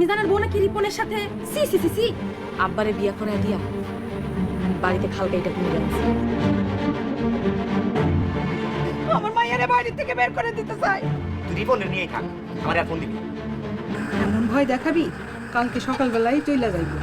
মিজানের বোন কি রিপনের সাথে সি সি সি সি? আব্বারে বিয়া করে দিয়া বাড়িতে খালকা এটা কিনে গেছে আমার মাইয়ারে বাড়ি থেকে বের করে দিতে চাই। তুই রিপনের নিয়েই থাক আমার আর ফোন দিবি এমন ভয় দেখাবি? কালকে সকালবেলায় চলে যাইবো।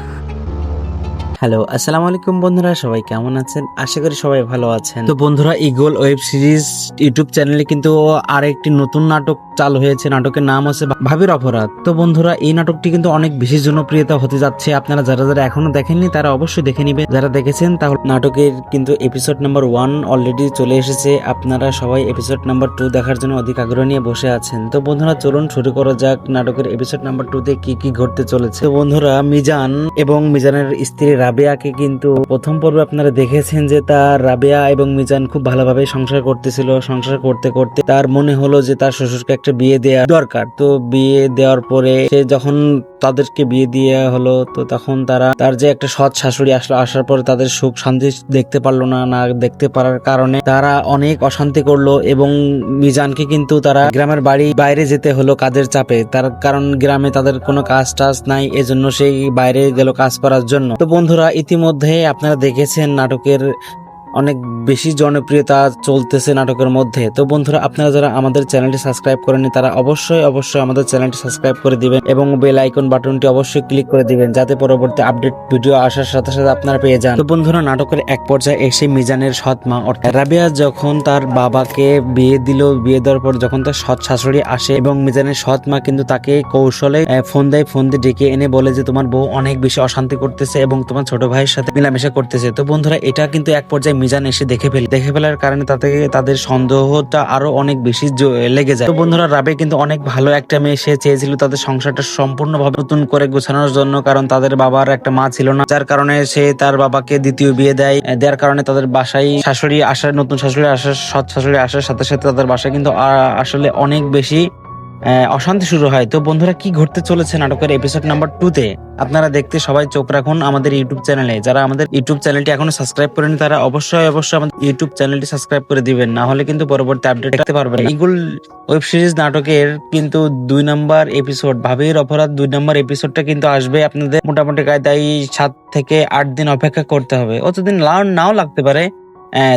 হ্যালো আসসালামু আলাইকুম বন্ধুরা সবাই কেমন আছেন? আশা করি সবাই ভালো আছেন। তো বন্ধুরা ইগল ওয়েব সিরিজ ইউটিউব চ্যানেলে কিন্তু আর একটি নতুন নাটক চালু হয়েছে, নাটকের নাম হচ্ছে ভাবির অপরাধ। তো বন্ধুরা, এই নাটকটি কিন্তু অনেক বেশি জনপ্রিয়তা হতে যাচ্ছে। আপনারা যারা যারা এখনও দেখেননি, তারা অবশ্যই দেখে নেবেন। যারা দেখেছেন, তাহলে নাটকের কিন্তু এপিসোড নাম্বার ওয়ান অলরেডি চলে এসেছে। আপনারা সবাই এপিসোড নাম্বার টু দেখার জন্য অধিক আগ্রহ নিয়ে বসে আছেন। তো বন্ধুরা, চলুন শুরু করা যাক নাটকের এপিসোড নাম্বার টু তে কি কি ঘটতে চলেছে। তো বন্ধুরা, মিজান এবং মিজানের স্ত্রী রাবেয়াকে কিন্তু প্রথম পর্বে আপনারা দেখেছেন যে তার রাবেয়া এবং মিজান খুব ভালোভাবে সংসার করতেছিল। সংসার করতে করতে তার মনে হলো যে তার শ্বশুরকে একটা বিয়ে দেওয়া দরকার। তো বিয়ে দেওয়ার পরে সে যখন তাদেরকে বিয়ে দিয়ে হলো, তো তখন তারা তার যে একটা সৎ শাশুড়ি আসলো, আসার পরে তাদের সুখ শান্তি দেখতে পারল না না দেখতে পারার কারণে তারা অনেক অশান্তি করল এবং মিজানকে কিন্তু তারা গ্রামের বাড়ি বাইরে যেতে হলো কাজের চাপে। তার কারণ গ্রামে তাদের কোনো কাজ টাজ নাই, এজন্য সেই বাইরে গেল কাজ করার জন্য। তো বন্ধুরা, ইতিমধ্যে আপনারা দেখেছেন নাটকের অনেক বেশি জনপ্রিয়তা চলতেছে নাটকের মধ্যে। তো বন্ধুরা, আপনারা যারা আমাদের চ্যানেলটি সাবস্ক্রাইব করেনি তারা অবশ্যই অবশ্যই আমাদের চ্যানেলটি সাবস্ক্রাইব করে দিবেন এবং বেল আইকন বাটনটি অবশ্যই ক্লিক করে দিবেন যাতে পরবর্তী আপডেট ভিডিও আসার সাথে সাথে আপনারা পেয়ে যান। তো বন্ধুরা, নাটকের এক পর্যায়ে এসে মিজানের সৎ মা, অর্থাৎ রাবিয়া যখন তার বাবাকে বিয়ে দিল, বিয়ে দেওয়ার পর যখন তার সৎ শাশুড়ি আসে এবং মিজানের সৎ মা কিন্তু তাকে কৌশলে ফোন দেয়, ফোন দিয়ে ডেকে এনে বলে যে, তোমার বউ অনেক বেশি অশান্তি করতেছে এবং তোমার ছোট ভাইয়ের সাথে মেলামেশা করতেছে। তো বন্ধুরা, এটা কিন্তু এক পর্যায়ে মিজান এসে দেখে ফেলে। দেখে ফেলার কারণে তাতে তাদের সন্দেহটা আরও অনেক বেশি লেগে যায়। তো বন্ধুরা রাবে কিন্তু অনেক ভালো একটা মেয়ে। সে চেয়েছিল তাদের সংসারটা সম্পূর্ণভাবে নতুন করে গোছানোর জন্য, কারণ তাদের বাবার একটা মা ছিল না, যার কারণে সে তার বাবাকে দ্বিতীয় বিয়ে দেয়। দেওয়ার কারণে তাদের বাসায় শাশুড়ি আসার, নতুন শাশুড়ি আসার, সৎ শাশুড়ি আসার সাথে সাথে তাদের বাসায় কিন্তু আসলে অনেক বেশি অশান্তি শুরু হয়। তো বন্ধুরা, কি ঘটতে চলেছে নাটকের এপিসোড নাম্বার টু তে? আপনারা দেখতে সবাই চোখ রাখুন আমাদের ইউটিউব চ্যানেলে যারা আমাদের ইউটিউব চ্যানেলটি এখনও সাবস্ক্রাইব করেনি, তারা অবশ্যই অবশ্যই আমাদের ইউটিউব চ্যানেলটি সাবস্ক্রাইব করে দিবেন। না হলে কিন্তু পরবর্তী আপডেট দেখতে পারবেন। ইগুল ওয়েব সিরিজ নাটকের কিন্তু দুই নাম্বার এপিসোড ভাবির অপরাধ দুই নাম্বার এপিসোডটা কিন্তু আসবে আপনাদের মোটামুটি কায়দায় সাত থেকে আট দিন অপেক্ষা করতে হবে। অতদিন নাও লাগতে পারে।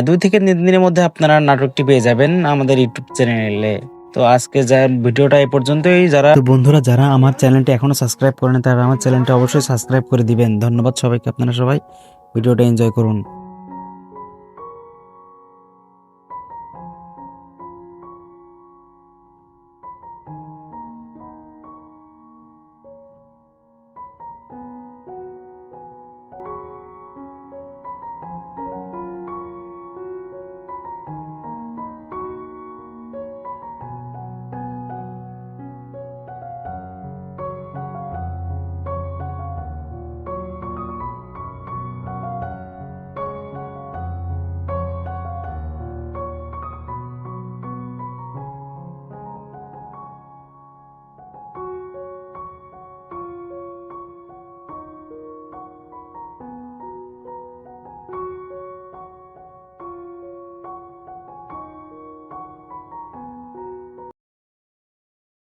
দুই থেকে তিন দিনের মধ্যে আপনারা নাটকটি পেয়ে যাবেন আমাদের ইউটিউব চ্যানেলে তো আজকে যা ভিডিওটা এই পর্যন্তই। যারা বন্ধুরা, যারা আমার চ্যানেলটি এখনও সাবস্ক্রাইব করেন, তারা আমার চ্যানেলটি অবশ্যই সাবস্ক্রাইব করে দিবেন। ধন্যবাদ সবাইকে, আপনারা সবাই ভিডিওটা এনজয় করুন।